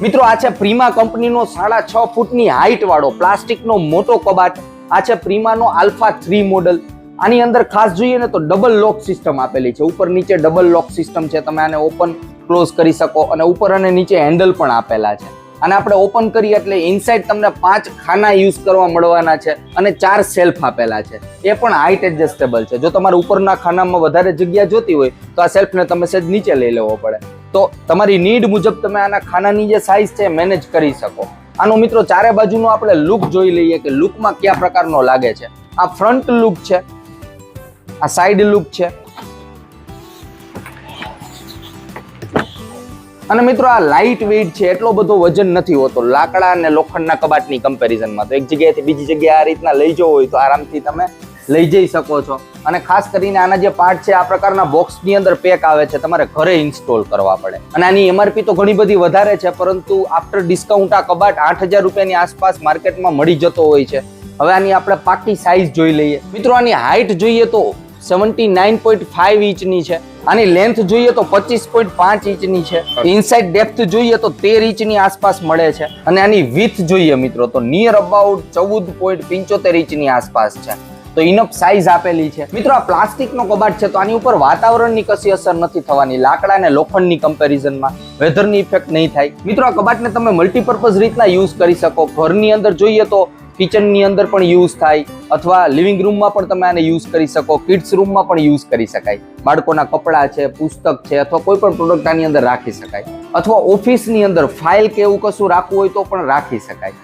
મિત્રો, આ છે પ્રીમા કંપનીનો સાડા છ ફૂટની હાઈટ વાળો પ્લાસ્ટિકનો મોટો કબાટ. આ છે પ્રીમાનો આલ્ફા થ્રી મોડલ. આની અંદર ખાસ જોઈએ ને તો ડબલ લોક સિસ્ટમ આપેલી છે. ઉપર નીચે ડબલ લોક સિસ્ટમ છે. તમે આને ઓપન, ક્લોઝ કરી શકો અને ઉપર અને નીચે હેન્ડલ પણ આપેલા છે. અને આપણે ઓપન કરીએ એટલે ઇનસાઇડ તમને પાંચ ખાના યુઝ કરવા મળવાના છે અને ચાર સેલ્ફ આપેલા છે. એ પણ હાઈટ એડજસ્ટેબલ છે. જો તમારે ઉપરના ખાનામાં વધારે જગ્યા જોતી હોય, તો આ સેલ્ફને તમે સહેજ નીચે લઈ લેવો પડે. તો તમારી નીડ મુજબ તમે આના ખાનાની જે સાઇઝ છે મેનેજ કરી શકો. આનો મિત્રો ચારે બાજુનો આપણે લુક જોઈ લઈએ કે લુકમાં કયા પ્રકારનો લાગે છે. આ ફ્રન્ટ લુક છે, આ સાઈડ લુક છે અને મિત્રો આ લાઇટ વેઇટ છે, એટલો બધો વજન નથી હોતો. લાકડા અને લોખંડના કબાટની કમ્પેરિઝનમાં તો એક જગ્યાએથી બીજી જગ્યાએ આ રીતના લઈ જવો હોય તો આરામથી તમે લઈ જઈ શકો છો. અને ખાસ કરીને આના જે પાર્ટ છે, આ પ્રકારના બોક્સની અંદર પેક આવે છે, તમારે ઘરે ઇન્સ્ટોલ કરવા પડે. અને આની એમઆરપી તો ઘણી બધી વધારે છે, પરંતુ આફ્ટર ડિસ્કાઉન્ટ આ કબાટ આઠ હજાર રૂપિયાની આસપાસ માર્કેટમાં મળી જતો હોય છે. હવે આની આપણે પાકી સાઇઝ જોઈ લઈએ. મિત્રો આની હાઇટ જોઈએ તો સેવન્ટી નાઇન પોઈન્ટ ફાઈવ ઇંચની છે. આની લેન્થ જોઈએ તો પચીસ પોઈન્ટ પાંચ ઇંચની છે. ઇનસાઇડ ડેપ્થ જોઈએ તો તેર ઇંચની આસપાસ મળે છે. અને આની વિથ જોઈએ મિત્રો તો નિયર અબાઉટ ચૌદ પોઈન્ટ પંચોતેર ઇંચની આસપાસ છે. તો ઇનફ સાઇઝ આપેલી છે. મિત્રો આ પ્લાસ્ટિકનો કબાટ છે તો આની ઉપર વાતાવરણની કશી અસર નથી થવાની. લાકડા અને લોખંડની કમ્પેરિઝનમાં વેધરની ઇફેક્ટ નહીં થાય. મિત્રો આ કબાટને તમે મલ્ટીપર્પઝ રીતના યુઝ કરી શકો. ઘરની અંદર જોઈએ તો કિચનની અંદર પણ યુઝ થાય અથવા લિવિંગ રૂમમાં પણ તમે આને યુઝ કરી શકો, કિડ્સ રૂમમાં પણ યુઝ કરી શકાય. બાળકોના કપડાં છે, પુસ્તક છે અથવા કોઈ પણ પ્રોડક્ટ આની અંદર રાખી શકાય. અથવા ઓફિસની અંદર ફાઇલ કે એવું કશું રાખવું હોય તો પણ રાખી શકાય.